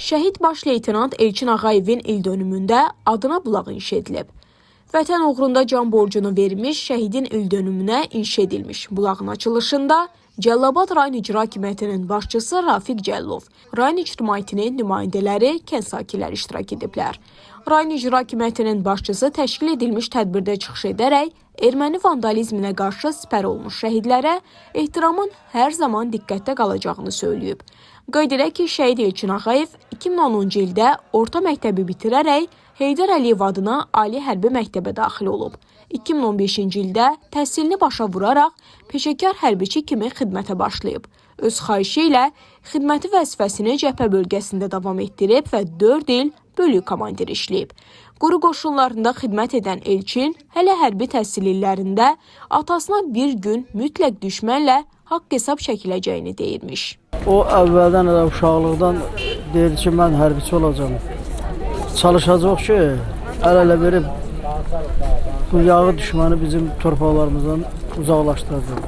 Şəhid baş leytenant Elçin Ağayevin ildönümündə adına bulaq inşa edilib. Vətən uğrunda can borcunu vermiş şəhidin ildönümünə inşa edilmiş bulağın açılışında Cəllabad rayon icra hakimiyyətinin başçısı Rafiq Cəllov, rayon ictimaiyyətinin nümayəndələri, kənd sakinləri iştirak ediblər. Rayon icra hakimiyyətinin başçısı təşkil edilmiş tədbirdə çıxış edərək erməni vandalizminə qarşı sipər olmuş şəhidlərə ehtiramın hər zaman diqqətdə qalacağını söyləyib. Qeyd edək ki, şəhid Elçin Ağayev 2010-cu ildə orta məktəbi bitirərək Heydər Əliyev adına Ali Hərbi Məktəbə daxil olub. 2015-ci ildə təhsilini başa vuraraq peşəkar hərbiçi kimi xidmətə başlayıb. Öz xahişi ilə xidməti vəzifəsini cəbhə bölgəsində davam etdirib və 4 il bölük komandiri işləyib. Quru qoşunlarında xidmət edən Elçin hələ hərbi təhsil illərində atasına bir gün mütləq düşmənlə haqq hesab çəkiləcəyini deyirmiş. O əvvəldən elə uşaqlıqdan deyirdi ki, mən hərbiçi olacağam. Çalışacaq ki, əl-ələ verib bu yağı düşməni bizim torpaqlarımızdan uzaqlaşdıracaq.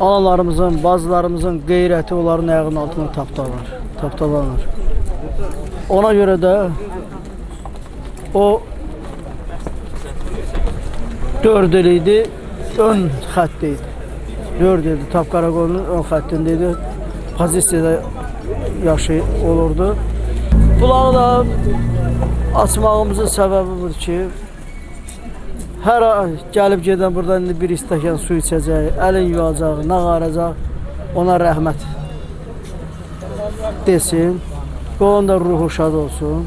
Analarımızın, bazılarımızın qeyrəti onların ayağının altına tapdalar, tapdalanır. Ona görə də o 4 il idi, ön xəttdə idi. 4 ildir Tap Qaraqoyunun ön xəttində idi. Pozisiyada yaşı olurdu. Bulağı da açmağımızın səbəbi budur ki, hər gəlib gedən buradan indi bir stəkan su içəcək, əlin yuyacaq, nağaracaq, ona rəhmət desin. Onun da ruhu şad olsun.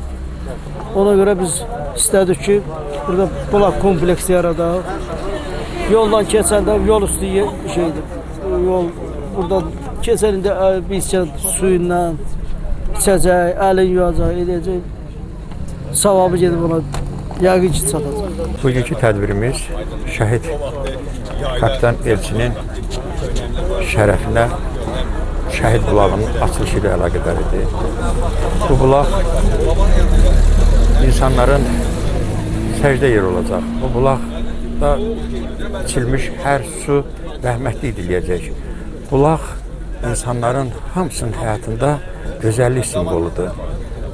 Ona görə biz istədik ki, burada bulaq kompleksi yaradaq. Yoldan keçəndə yol üstü şeydir. Yol burada keçəndə ə, bir içən suyundan içəcək, əlin yuyacaq, edəcək. Savabı gedib ona yəqin ki çatacaq. Bugünkü tədbirimiz şəhid kapitan Elçinin şərəfinə şəhid bulağının açılışı ilə əlaqədar idi. Bu bulaq insanların səcdə yeri olacaq. Bu bulaqda içilmiş hər su rəhmətli ediləcək. Bulaq insanların hamısının həyatında gözəllik simvoludur.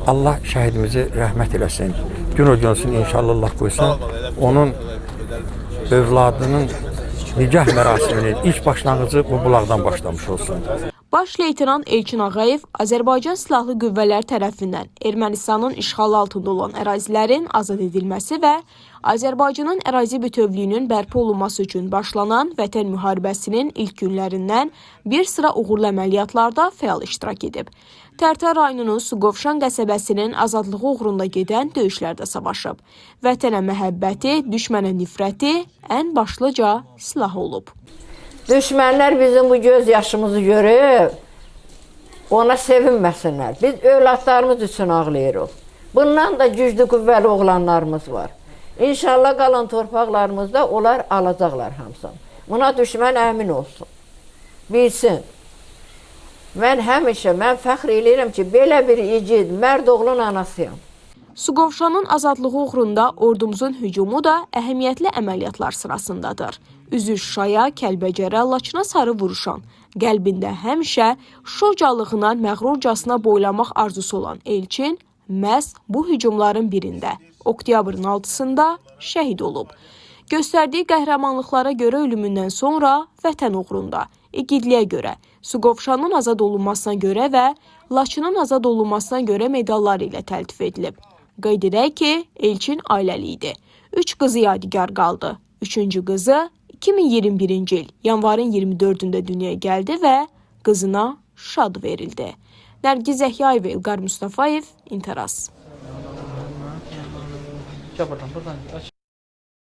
Allah şəhidimizi rəhmət eləsin. Gün o inşallah Allah qoysun. Onun övladının nikah mərasiminin ilk başlanğıcı bu bulaqdan başlamış olsun. Baş leytenant Elçin Ağayev Azərbaycan Silahlı Qüvvələri tərəfindən Ermənistanın işğalı altında olan ərazilərin azad edilməsi və Azərbaycanın ərazi bütövlüyünün bərpa olunması üçün başlanan Vətən müharibəsinin ilk günlərindən bir sıra uğurlu əməliyyatlarda fəal iştirak edib. Tərtər rayonunun Suqovşan qəsəbəsinin azadlığı uğrunda gedən döyüşlərdə savaşıb. Vətənə məhəbbəti, düşmənə nifrəti ən başlıca silah olub. Düşmənlər bizim bu göz yaşımızı görüb ona sevinməsinlər. Biz övladlarımız üçün ağlayırıq. Bundan da güclü qüvvəli oğlanlarımız var. İnşallah qalan torpaqlarımızda onlar alacaqlar hamısını. Buna düşmən əmin olsun. Bilsin. Mən həmişə mən fəxr eləyirəm ki, belə bir igid, mərd oğlun anasıyam. Suqovşanın azadlığı uğrunda ordumuzun hücumu da əhəmiyyətli əməliyyatlar sırasındadır. Üzü Şuşaya, Kəlbəcərə, Laçına sarı vuruşan, qəlbində həmişə şocalığına, məğrurcasına boylamaq arzusu olan Elçin məhz bu hücumların birində, oktyabrın 6-sında şəhid olub. Göstərdiyi qəhrəmanlıqlara görə ölümündən sonra vətən uğrunda, igidliyə görə, Suqovşanın azad olunmasına görə və Laçının azad olunmasına görə medalları ilə təltif edilib. Qeyd edək ki, Elçin ailəli idi. Üç qızı yadigar qaldı. Üçüncü qızı 2021-ci il yanvarın 24-də dünyaya gəldi və qızına şad verildi. Nərgiz Zəhyayev, İlqar Mustafayev, İntaraz. Gel buradan.